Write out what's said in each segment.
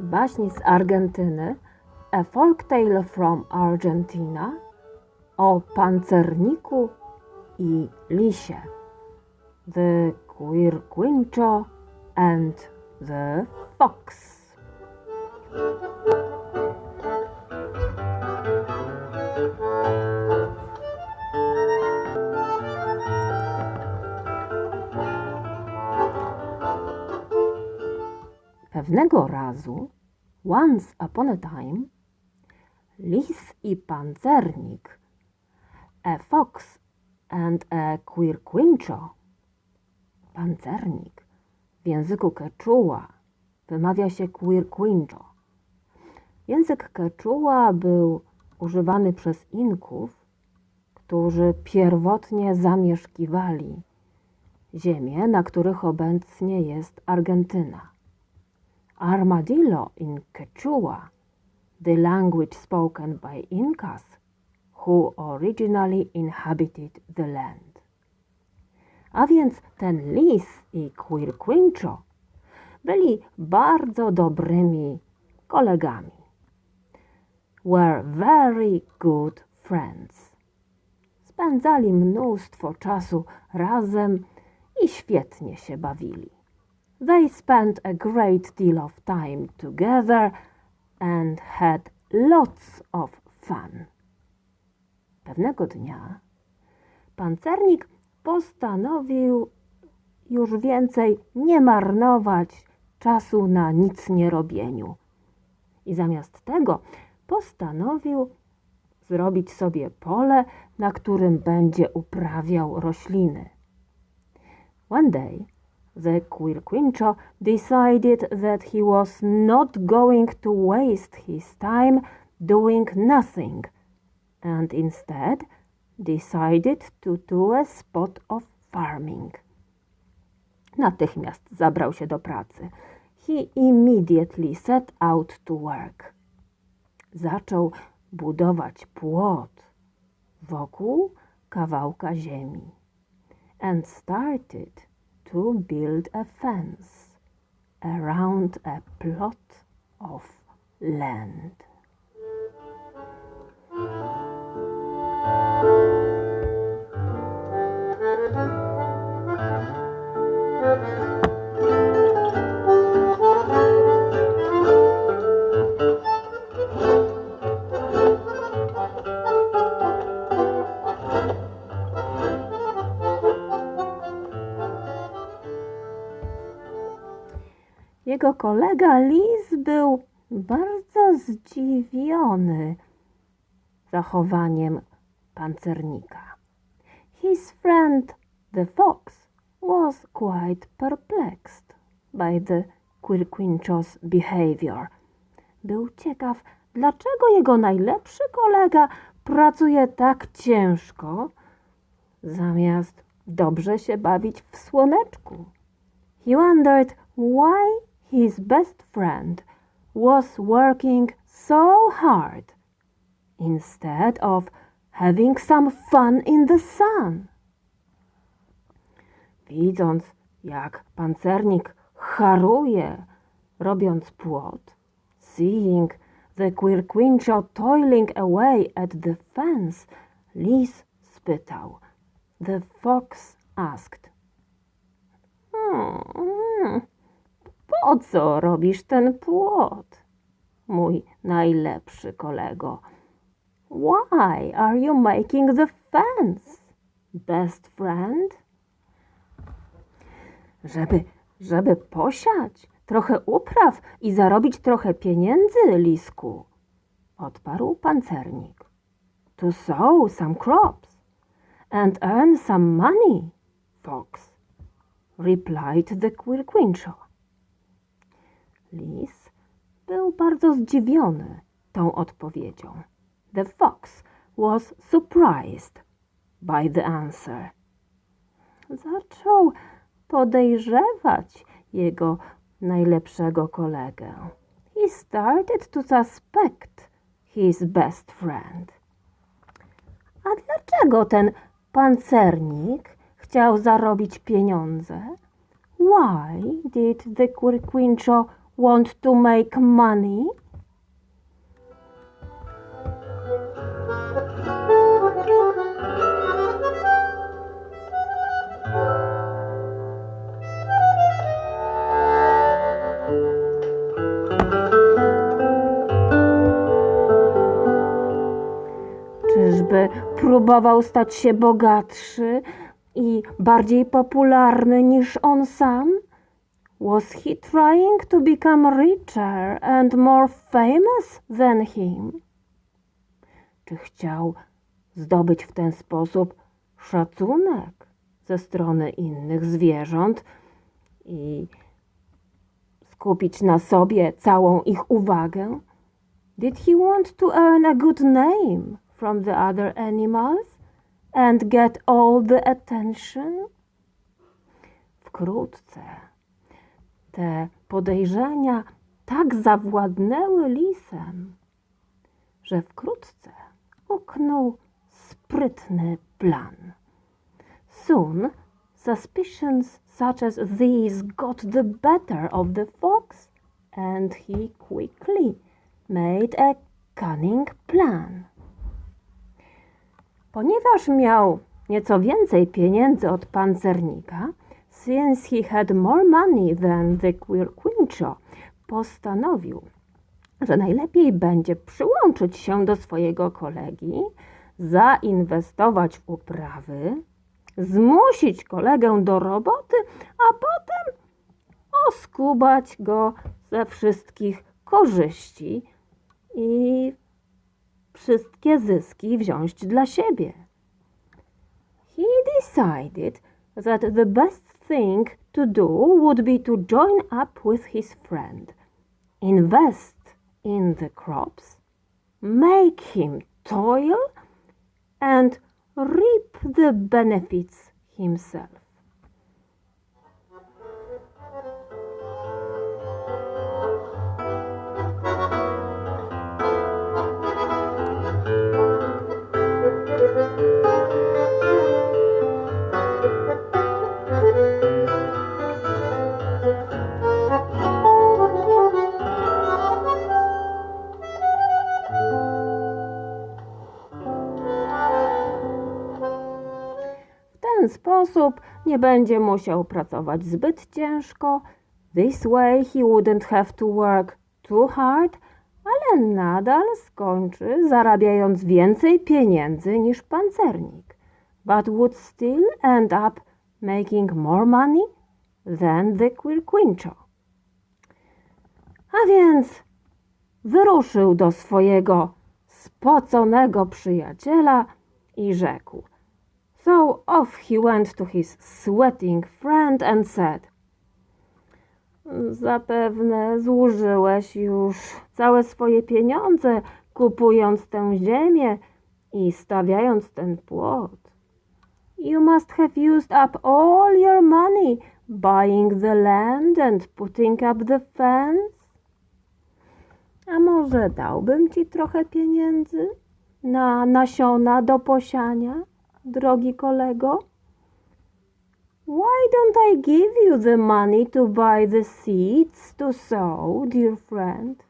Baśń z Argentyny, A Folk Tale from Argentina o pancerniku i lisie. The Quirquincho and the Fox. Pewnego razu, once upon a time, lis i pancernik, a fox and a quirquincho. Pancernik w języku quechua wymawia się quirquincho. Język quechua był używany przez Inków, którzy pierwotnie zamieszkiwali ziemie, na których obecnie jest Argentyna. Armadillo in Quechua, the language spoken by Incas, who originally inhabited the land. A więc ten lis i Quirquincho byli bardzo dobrymi kolegami. Were very good friends. Spędzali mnóstwo czasu razem i świetnie się bawili. They spent a great deal of time together and had lots of fun. Pewnego dnia pancernik postanowił już więcej nie marnować czasu na nic nie robieniu. I zamiast tego postanowił zrobić sobie pole, na którym będzie uprawiał rośliny. One day, the Quirquincho decided that he was not going to waste his time doing nothing and instead decided to do a spot of farming. Natychmiast zabrał się do pracy. He immediately set out to work. Zaczął budować płot wokół kawałka ziemi and started to build a fence around a plot of land. Jego kolega Lis był bardzo zdziwiony zachowaniem pancernika. His friend the fox was quite perplexed by the Quirquincho's behavior. Był ciekaw, dlaczego jego najlepszy kolega pracuje tak ciężko, zamiast dobrze się bawić w słoneczku. He wondered why his best friend was working so hard instead of having some fun in the sun. Widząc, jak pancernik haruje, robiąc płot, seeing the Quirquincho toiling away at the fence, Lis spytał. The fox asked. Hmm, po co robisz ten płot, mój najlepszy kolego? Why are you making the fence, best friend? Żeby, żeby posiać trochę upraw i zarobić trochę pieniędzy, lisku, odparł pancernik. To sow some crops and earn some money, fox, replied the Quirquincho. Lis był bardzo zdziwiony tą odpowiedzią. The fox was surprised by the answer. Zaczął podejrzewać jego najlepszego kolegę. He started to suspect his best friend. A dlaczego ten pancernik chciał zarobić pieniądze? Why did the Quirquincho want to make money? Czyżby próbował stać się bogatszy i bardziej popularny niż on sam? Was he trying to become richer and more famous than him? Czy chciał zdobyć w ten sposób szacunek ze strony innych zwierząt i skupić na sobie całą ich uwagę? Did he want to earn a good name from the other animals and get all the attention? Wkrótce te podejrzenia tak zawładnęły lisem, że wkrótce uknął sprytny plan. Soon suspicions such as these got the better of the fox, and he quickly made a cunning plan. Ponieważ miał nieco więcej pieniędzy od pancernika, since he had more money than the Quirquincho, postanowił, że najlepiej będzie przyłączyć się do swojego kolegi, zainwestować w uprawy, zmusić kolegę do roboty, a potem oskubać go ze wszystkich korzyści i wszystkie zyski wziąć dla siebie. He decided that the best thing to do would be to join up with his friend, invest in the crops, make him toil, and reap the benefits himself. Ten sposób nie będzie musiał pracować zbyt ciężko. This way he wouldn't have to work too hard, ale nadal skończy zarabiając więcej pieniędzy niż pancernik. But would still end up making more money than the Quirquincho. A więc wyruszył do swojego spoconego przyjaciela i rzekł – So off he went to his sweating friend and said: Zapewne zużyłeś już całe swoje pieniądze, kupując tę ziemię i stawiając ten płot. You must have used up all your money buying the land and putting up the fence. A może dałbym ci trochę pieniędzy na nasiona do posiania? Drogi kolego? Why don't I give you the money to buy the seeds to sow, dear friend?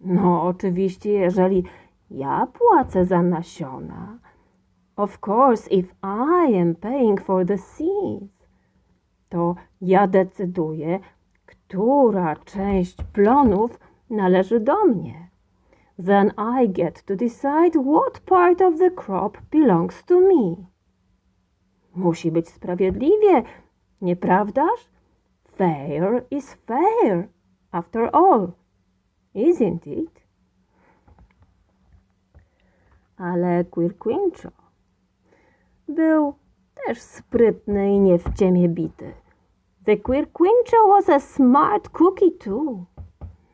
No, oczywiście, jeżeli ja płacę za nasiona. Of course, if I am paying for the seeds, to ja decyduję, która część plonów należy do mnie then I get to decide what part of the crop belongs to me. Musi być sprawiedliwie, nieprawdaż? Fair is fair, after all, isn't it? Ale Quirquincho był też sprytny i nie w ciemię bity. The Quirquincho was a smart cookie too.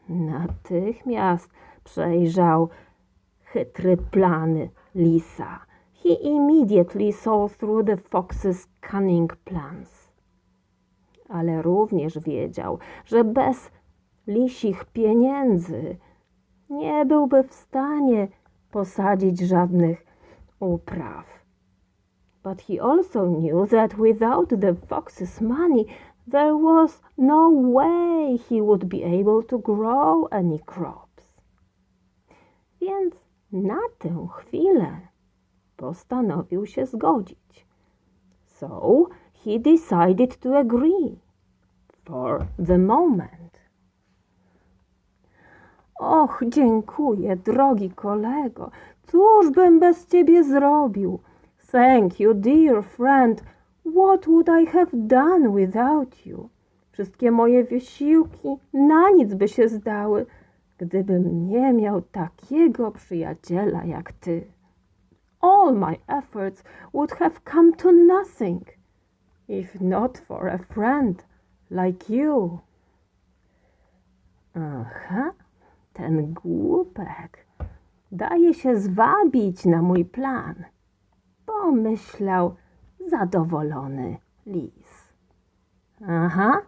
Natychmiast przejrzał chytry plany lisa. He immediately saw through the fox's cunning plans. Ale również wiedział, że bez lisich pieniędzy nie byłby w stanie posadzić żadnych upraw. But he also knew that without the fox's money there was no way he would be able to grow any crops. Więc na tę chwilę postanowił się zgodzić. So he decided to agree for the moment. Och, dziękuję, drogi kolego. Cóż bym bez ciebie zrobił? Thank you, dear friend. What would I have done without you? Wszystkie moje wysiłki na nic by się zdały, gdybym nie miał takiego przyjaciela jak ty. All my efforts would have come to nothing, if not for a friend like you. Aha, ten głupek daje się zwabić na mój plan, pomyślał zadowolony lis. Aha,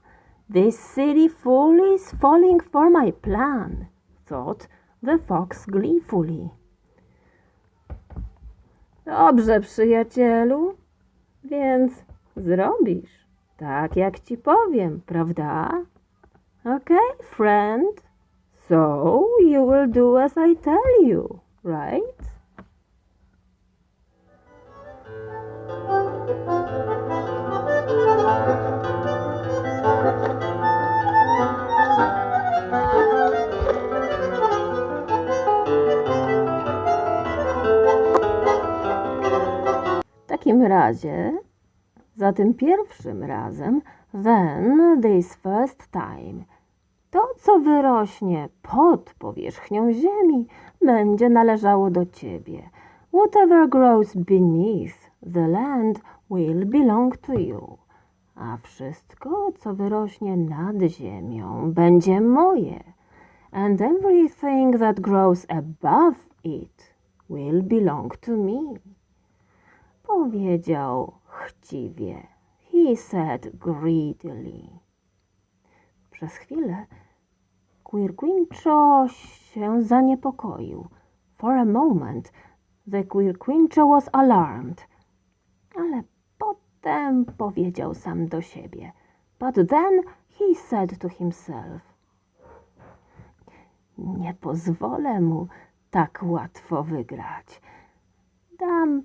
this silly fool is falling for my plan, thought the fox gleefully. Dobrze, przyjacielu, więc zrobisz tak, jak ci powiem, prawda? Okay, friend. So you will do as I tell you, right? Takim razie, za tym pierwszym razem, then this first time, to, co wyrośnie pod powierzchnią ziemi, będzie należało do ciebie. Whatever grows beneath the land will belong to you. A wszystko, co wyrośnie nad ziemią, będzie moje. And everything that grows above it will belong to me. Powiedział chciwie. He said greedily. Przez chwilę Quirquincho się zaniepokoił. For a moment the Quirquincho was alarmed. Ale potem powiedział sam do siebie. But then he said to himself. Nie pozwolę mu tak łatwo wygrać. Dam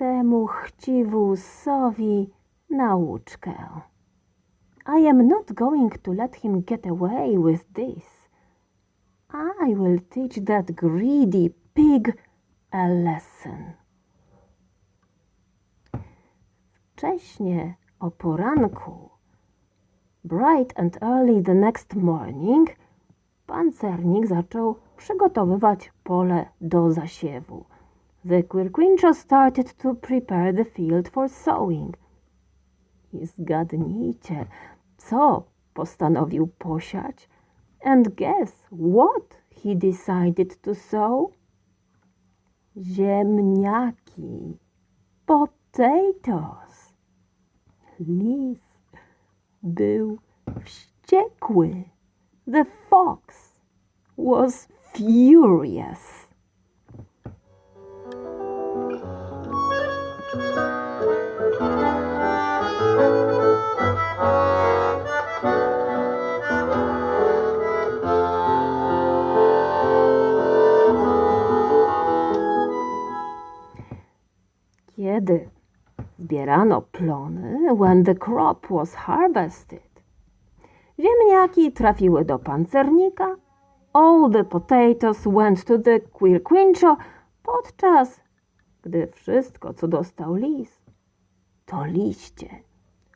temu chciwusowi nauczkę. I am not going to let him get away with this. I will teach that greedy pig a lesson. Wcześnie o poranku, bright and early the next morning, pancernik zaczął przygotowywać pole do zasiewu. The Quirquincho started to prepare the field for sowing. Zgadnijcie, co postanowił posiać? And guess what he decided to sow? Ziemniaki. Potatoes. Lis był wściekły. The fox was furious. Kiedy zbierano plony, when the crop was harvested, ziemniaki trafiły do pancernika, all the potatoes went to the Quirquincho, podczas gdy wszystko, co dostał lis, to liście,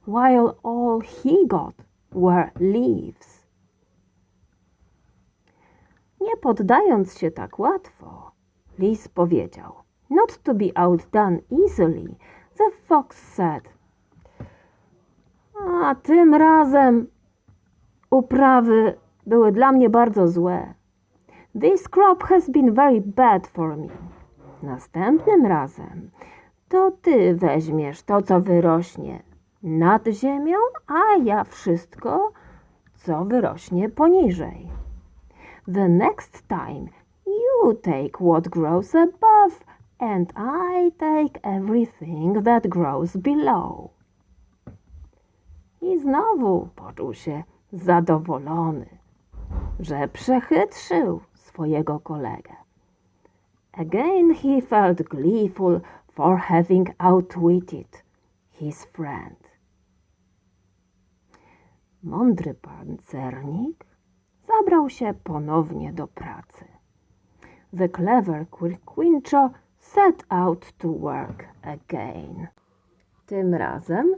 while all he got were leaves. Nie poddając się tak łatwo, lis powiedział, not to be outdone easily, the fox said, a tym razem uprawy były dla mnie bardzo złe. This crop has been very bad for me. Następnym razem to ty weźmiesz to, co wyrośnie nad ziemią, a ja wszystko, co wyrośnie poniżej. The next time you take what grows above, and I take everything that grows below. I znowu poczuł się zadowolony, że przechytrzył swojego kolegę. Again he felt gleeful for having outwitted his friend. Mądry pancernik zabrał się ponownie do pracy. The clever Quirquincho set out to work again. Tym razem,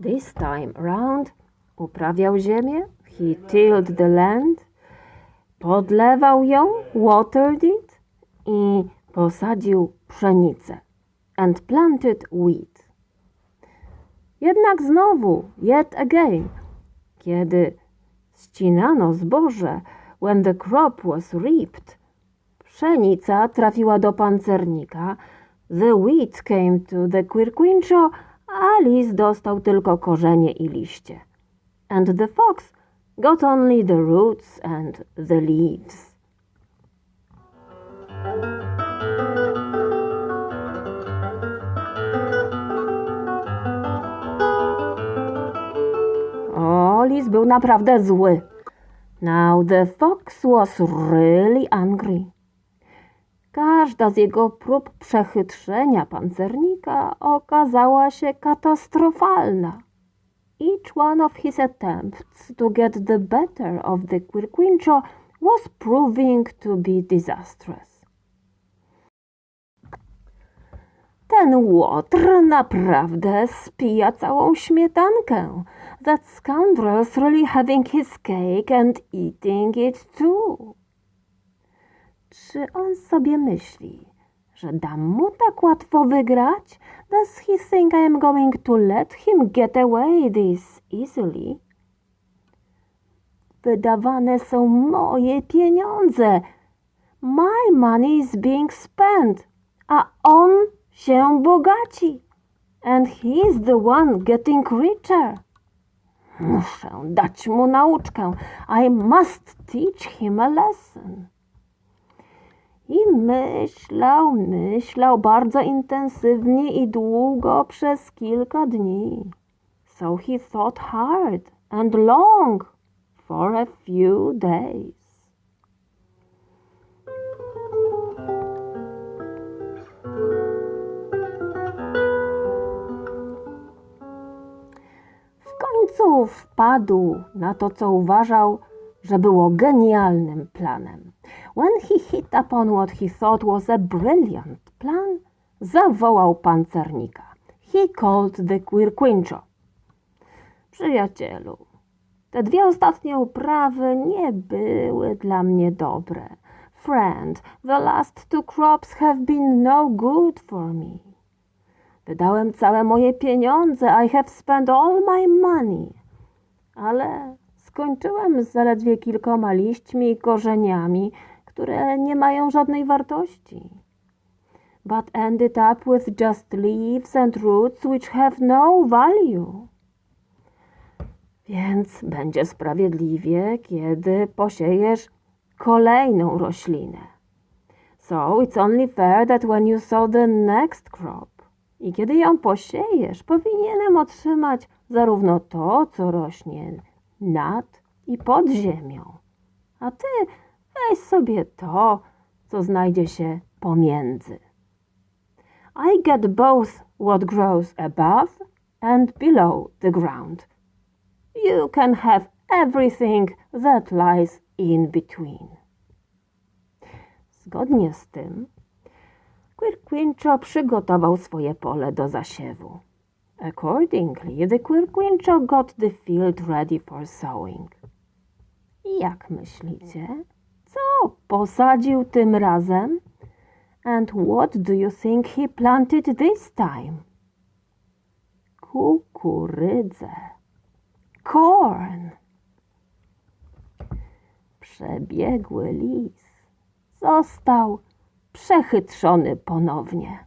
this time round, uprawiał ziemię, he tilled the land, podlewał ją, watered it i posadził pszenicę and planted wheat. Jednak znowu, yet again, kiedy ścinano zboże, when the crop was reaped, pszenica trafiła do pancernika, the wheat came to the quirquincho, a lis dostał tylko korzenie i liście. And the fox got only the roots and the leaves. O, lis był naprawdę zły. Now the fox was really angry. Każda z jego prób przechytrzenia pancernika okazała się katastrofalna. Each one of his attempts to get the better of the Quirquincho was proving to be disastrous. Ten łotr naprawdę spija całą śmietankę. That scoundrel's really having his cake and eating it too. Czy on sobie myśli, że dam mu tak łatwo wygrać? Does he think I am going to let him get away this easily? Wydawane są moje pieniądze. My money is being spent, a on się bogaci. And he is the one getting richer. Muszę dać mu nauczkę. I must teach him a lesson. I myślał, myślał bardzo intensywnie i długo przez kilka dni. So he thought hard and long for a few days. W końcu wpadł na to, co uważał, że było genialnym planem. When he hit upon what he thought was a brilliant plan, zawołał pancernika. He called the Quirquincho. Przyjacielu, te dwie ostatnie uprawy nie były dla mnie dobre. Friend, the last two crops have been no good for me. Wydałem całe moje pieniądze. I have spent all my money. Ale skończyłem z zaledwie kilkoma liśćmi i korzeniami, które nie mają żadnej wartości. But ended up with just leaves and roots which have no value. Więc będzie sprawiedliwie, kiedy posiejesz kolejną roślinę. So it's only fair that when you sow the next crop, i kiedy ją posiejesz, powinienem otrzymać zarówno to, co rośnie nad i pod ziemią. A ty weź sobie to, co znajdzie się pomiędzy. I get both what grows above and below the ground. You can have everything that lies in between. Zgodnie z tym, Quirquincho przygotował swoje pole do zasiewu. Accordingly, the Quirquincho got the field ready for sowing. Jak myślicie? Co posadził tym razem? And what do you think he planted this time? Kukurydzę. Corn. Przebiegły lis został przechytrzony ponownie.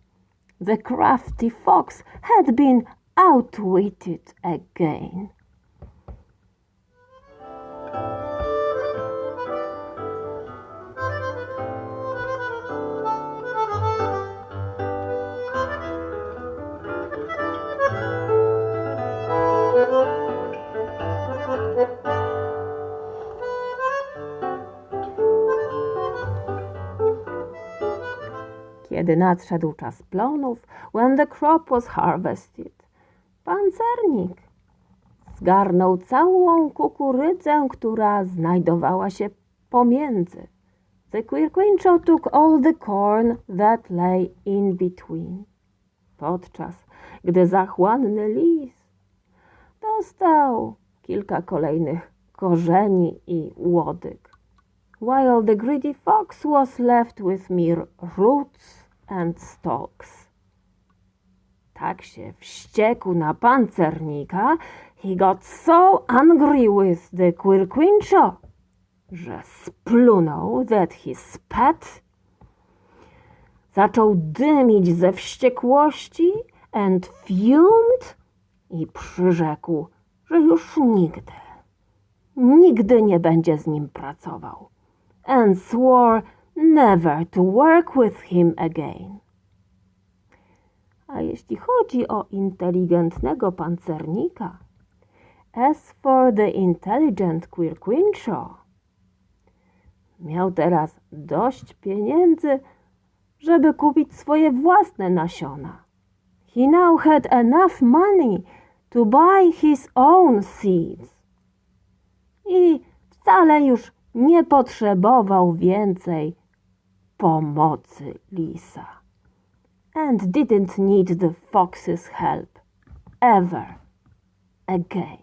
The crafty fox had been outwitted again. Kiedy nadszedł czas plonów, when the crop was harvested, pancernik zgarnął całą kukurydzę, która znajdowała się pomiędzy. The Quirquincho took all the corn that lay in between. Podczas gdy zachłanny lis dostał kilka kolejnych korzeni i łodyg, while the greedy fox was left with mere roots and stalks. Tak się wściekł na pancernika, he got so angry with the Quirquincho, że splunął that he spat. Zaczął dymić ze wściekłości and fumed i przyrzekł, że już nigdy, nigdy nie będzie z nim pracował. And swore never to work with him again. A jeśli chodzi o inteligentnego pancernika, as for the intelligent Quirquincho, miał teraz dość pieniędzy, żeby kupić swoje własne nasiona. He now had enough money to buy his own seeds. I wcale już nie potrzebował więcej pomocy lisa. And didn't need the fox's help ever again.